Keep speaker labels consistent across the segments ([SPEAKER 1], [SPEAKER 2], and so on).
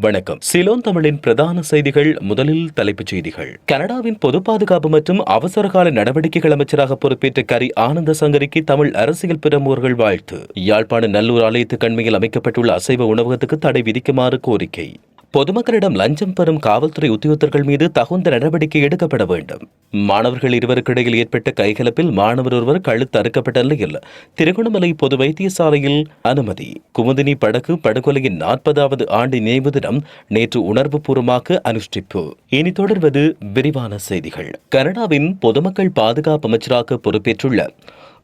[SPEAKER 1] வணக்கம். சிலோன் தமிழின் பிரதான செய்திகள் முதலில் தலைப்புச் செய்திகள். கனடாவின் பொது பாதுகாப்பு மற்றும் அவசரகால நடவடிக்கைகள் அமைச்சராக பொறுப்பேற்ற கரி ஆனந்த சங்கரிக்கு தமிழ் அரசியல் பிரமுகர்கள் வாழ்த்து. யாழ்ப்பாண நல்லூர் ஆலயத்து கண்மையில் அமைக்கப்பட்டுள்ள அசைவ உணவகத்துக்கு தடை விதிக்குமாறு கோரிக்கை. பொதுமக்களிடம் லஞ்சம் பெறும் காவல்துறை உத்தியோகத்தர்கள் மீது தகுந்த நடவடிக்கை எடுக்கப்பட வேண்டும். மாணவர்கள் இருவருக்கிடையில் ஏற்பட்ட கைகலப்பில் மாணவர் ஒருவர் கழுத்து அறுக்கப்பட்ட நிலையில் திருகோணமலை பொது வைத்தியசாலையில் அனுமதி. குமுதினி படகு படுகொலையின் நாற்பதாவது ஆண்டு நினைவு தினம் நேற்று உணர்வுபூர்வமாக அனுஷ்டிப்பு. இனி தொடர்வது விரிவான செய்திகள். கனடாவின் பொதுமக்கள் பாதுகாப்பு அமைச்சராக பொறுப்பேற்றுள்ள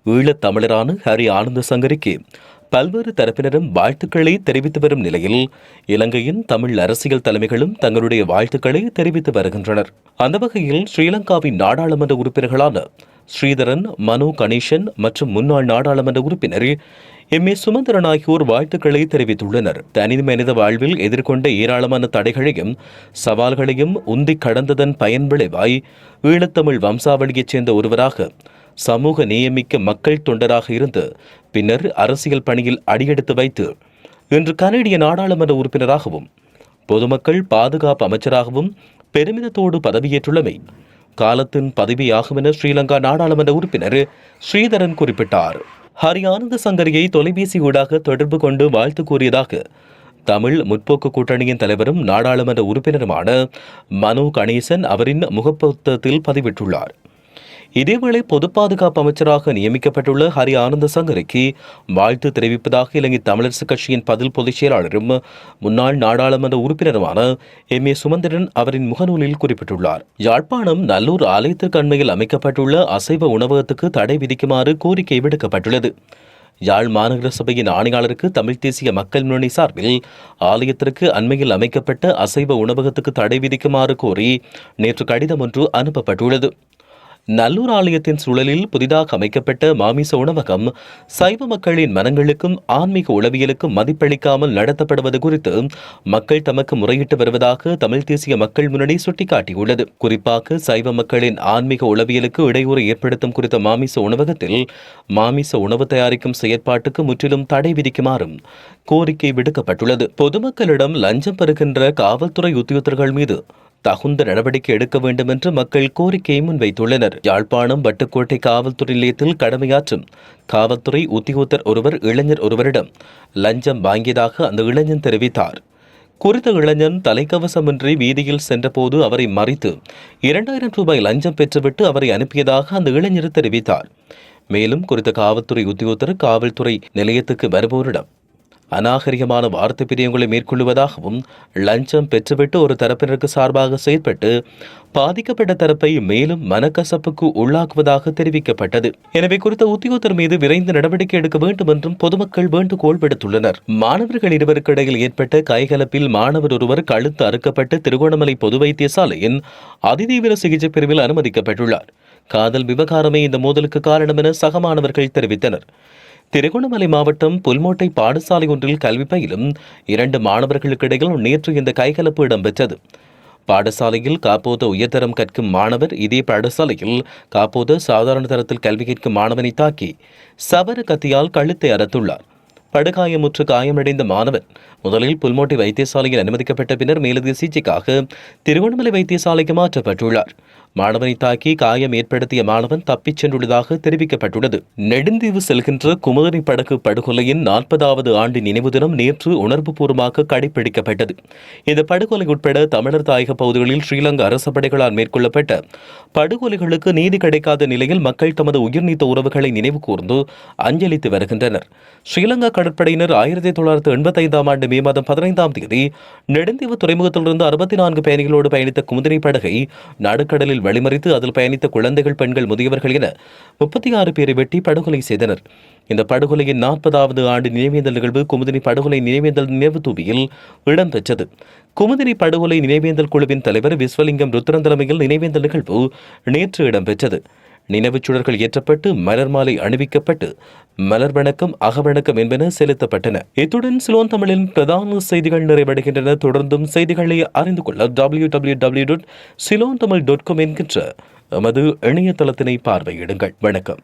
[SPEAKER 1] ஈழத் தமிழரான ஹரி ஆனந்த சங்கரிக்கு பல்வேறு தரப்பினரும் வாழ்த்துக்களை தெரிவித்து வரும் நிலையில் இலங்கையின் தமிழ் அரசியல் தலைமைகளும் தங்களுடைய வாழ்த்துக்களை தெரிவித்து வருகின்றனர். அந்த வகையில் ஸ்ரீலங்காவின் நாடாளுமன்ற உறுப்பினர்களான ஸ்ரீதரன் மனு கணேசன் மற்றும் முன்னாள் நாடாளுமன்ற உறுப்பினர் எம். ஏ. சுமந்திரன் ஆகியோர் வாழ்த்துக்களை தெரிவித்துள்ளனர். தனி மனித வாழ்வில் எதிர்கொண்ட ஏராளமான தடைகளையும் சவால்களையும் உந்தி கடந்ததன் பயன் விளைவாய் ஈழத்தமிழ் வம்சாவளியைச் சேர்ந்த ஒருவராக சமூக நியமிக்க மக்கள் தொண்டராக இருந்து பின்னர் அரசியல் பணியில் அடியெடுத்து வைத்து இன்று கனடிய நாடாளுமன்ற உறுப்பினராகவும் பொதுமக்கள் பாதுகாப்பு அமைச்சராகவும் பெருமிதத்தோடு பதவியேற்றுள்ளமை காலத்தின் பதவியாகும் என ஸ்ரீலங்கா நாடாளுமன்ற உறுப்பினர் ஸ்ரீதரன் குறிப்பிட்டார். ஹரியானந்த சங்கரியை தொலைபேசி ஊடாக தொடர்பு கொண்டு வாழ்த்து கூறியதாக தமிழ் முற்போக்கு கூட்டணியின் தலைவரும் நாடாளுமன்ற உறுப்பினருமான மனு கணேசன் அவரின் முகப்பத்தத்தில் பதிவிட்டுள்ளார். இதேவேளை பொது பாதுகாப்பு அமைச்சராக நியமிக்கப்பட்டுள்ள ஹரி ஆனந்த சங்கருக்கு வாழ்த்து தெரிவிப்பதாக இலங்கை தமிழரசுக் கட்சியின் பதில் பொதுச் செயலாளரும் முன்னாள் நாடாளுமன்ற உறுப்பினருமான எம் ஏ சுமந்திரன் அவரின் முகநூலில் குறிப்பிட்டுள்ளார். யாழ்ப்பாணம் நல்லூர் ஆலயத்திற்கு அண்மையில் அமைக்கப்பட்டுள்ள அசைவ உணவகத்துக்கு தடை விதிக்குமாறு கோரிக்கை விடுக்கப்பட்டுள்ளது. யாழ் மாநகர சபையின் ஆணையாளருக்கு தமிழ் தேசிய மக்கள் முன்னணி சார்பில் ஆலயத்திற்கு அண்மையில் அமைக்கப்பட்ட அசைவ உணவகத்துக்கு தடை விதிக்குமாறு கோரி நேற்று கடிதம் ஒன்று அனுப்பப்பட்டுள்ளது. நல்லூர் ஆலயத்தின் சூழலில் புதிதாக அமைக்கப்பட்ட மாமிச உணவகம் சைவ மக்களின் மனங்களுக்கும் ஆன்மீக உளவியலுக்கும் மதிப்பளிக்காமல் நடத்தப்படுவது குறித்து மக்கள் தமக்கு முறையிட்டு வருவதாக தமிழ் தேசிய மக்கள் முன்னணி சுட்டிக்காட்டியுள்ளது. குறிப்பாக சைவ மக்களின் ஆன்மீக உளவியலுக்கு இடையூறு ஏற்படுத்தும் குறித்த மாமிச உணவகத்தில் மாமிச உணவு தயாரிக்கும் செயற்பாட்டுக்கு முற்றிலும் தடை விதிக்குமாறும் கோரிக்கை விடுக்கப்பட்டுள்ளது. பொதுமக்களிடம் லஞ்சம் பெறுகின்ற காவல்துறை உத்தியோகத்தர்கள் மீது தகுந்த நடவடிக்கை எடுக்க வேண்டும் என்று மக்கள் கோரிக்கையை முன்வைத்துள்ளனர். யாழ்ப்பாணம் வட்டுக்கோட்டை காவல்துறை நிலையத்தில் கடமையாற்றும் காவல்துறை உத்தியோகத்தர் ஒருவர் இளைஞர் ஒருவரிடம் லஞ்சம் வாங்கியதாக அந்த இளைஞன் தெரிவித்தார். குறித்த இளைஞன் தலைக்கவசமின்றி வீதியில் சென்றபோது அவரை மறித்து இரண்டாயிரம் ரூபாய் லஞ்சம் பெற்றுவிட்டு அவரை அனுப்பியதாக அந்த இளைஞர் தெரிவித்தார். மேலும் குறித்த காவல்துறை உத்தியோகத்தர் காவல்துறை நிலையத்துக்கு வருபவரிடம் அநாகரிகமான வார்த்தை பிரியங்களை மேற்கொள்வதாகவும் லஞ்சம் பெற்றுவிட்டு ஒரு தரப்பினருக்கு சார்பாக செயற்பட்டு பாதிக்கப்பட்ட தரப்பை மேலும் மனக்கசப்புக்கு உள்ளாக்குவதாக தெரிவிக்கப்பட்டது. எனவே குறித்த உத்தியோகத்தர் மீது விரைந்து நடவடிக்கை எடுக்க வேண்டும் என்றும் பொதுமக்கள் வேண்டுகோள் விடுத்துள்ளனர். மாணவர்கள் இருவருக்கு இடையில் ஏற்பட்ட கைகலப்பில் மாணவர் ஒருவர் கழுத்து அறுக்கப்பட்டு திருகோணமலை பொது வைத்தியசாலையின் அதிதீவிர சிகிச்சை பிரிவில் அனுமதிக்கப்பட்டுள்ளார். காதல் விவகாரமே இந்த மோதலுக்கு காரணம் என சக மாணவர்கள் தெரிவித்தனர். திருகோணமலை மாவட்டம் புல்மோட்டை பாடசாலை ஒன்றில் கல்வி பயிலும் இரண்டு மாணவர்களுக்கு இடையில் நேற்று இந்த கைகலப்பு இடம்பெற்றது. பாடசாலையில் காப்போத உயர்தரம் கற்கும் மாணவர் இதே பாடசாலையில் காப்போத சாதாரண தரத்தில் கல்வி கேட்கும் மாணவனை தாக்கி சவர கத்தியால் கழுத்தை அறுத்துள்ளார். படுகாயமுற்று காயமடைந்த மாணவன் முதலில் புல்மோட்டை வைத்தியசாலையில் அனுமதிக்கப்பட்ட பின்னர் மேலதிக சிகிச்சைக்காக திருவண்ணாமலை வைத்தியசாலைக்கு மாற்றப்பட்டுள்ளார். மாணவனை தாக்கி காயம் ஏற்படுத்திய மாணவன் தப்பிச் சென்றுள்ளதாக தெரிவிக்கப்பட்டுள்ளது. நெடுந்தீவு செல்கின்ற குமரி படகு படுகொலையின் நாற்பதாவது ஆண்டு நினைவு தினம் நேற்று உணர்வுபூர்வமாக கடைபிடிக்கப்பட்டது. இந்த படுகொலை உட்பட தமிழர் தாயக பகுதிகளில் ஸ்ரீலங்கா அரச படைகளால் மேற்கொள்ளப்பட்ட படுகொலைகளுக்கு நீதி கிடைக்காத நிலையில் மக்கள் தமது உயிர்நீத்த உறவுகளை நினைவு கூர்ந்து அஞ்சலித்து வருகின்றனர். ஸ்ரீலங்கா கடற்படையினர் ஆயிரத்தி தொள்ளாயிரத்தி எண்பத்தி ஐந்தாம் ஆண்டு மே மாதம் பதினைந்தாம் தேதி நெடுந்தீவு துறைமுகத்திலிருந்து அறுபத்தி நான்கு பயணிகளோடு பயணித்த குமுதிரை படகை நடுக்கடலில் வழிமறித்து அதில் பயணித்த குழந்தைகள் பெண்கள் முதியவர்கள் என முப்பத்தி ஆறு பேரை வெட்டி படுகொலை செய்தனர். இந்த படுகொலையின் நாற்பதாவது ஆண்டு நினைவேந்தல் நிகழ்வு குமுதினி படுகொலை நினைவேந்தல் நினைவு தூவியில் இடம்பெற்றது. குமுதினி படுகொலை நினைவேந்தல் குழுவின் தலைவர் விஸ்வலிங்கம் ருத்ரன் தலைமையில் நினைவேந்தல் நிகழ்வு நேற்று இடம்பெற்றது. நினைவுச் சுடர்கள் ஏற்றப்பட்டு மலர் மாலை அணிவிக்கப்பட்டு மலர் வணக்கம் அகவணக்கம் என்பன செலுத்தப்பட்டன. இத்துடன் சிலோன் தமிழின் பிரதான செய்திகள் நிறைவடைகின்றன. தொடர்ந்தும் செய்திகளை அறிந்து கொள்ள W W W dot Ceylon Tamil dot com என்கின்ற எமது இணையதளத்தினை பார்வையிடுங்கள். வணக்கம்.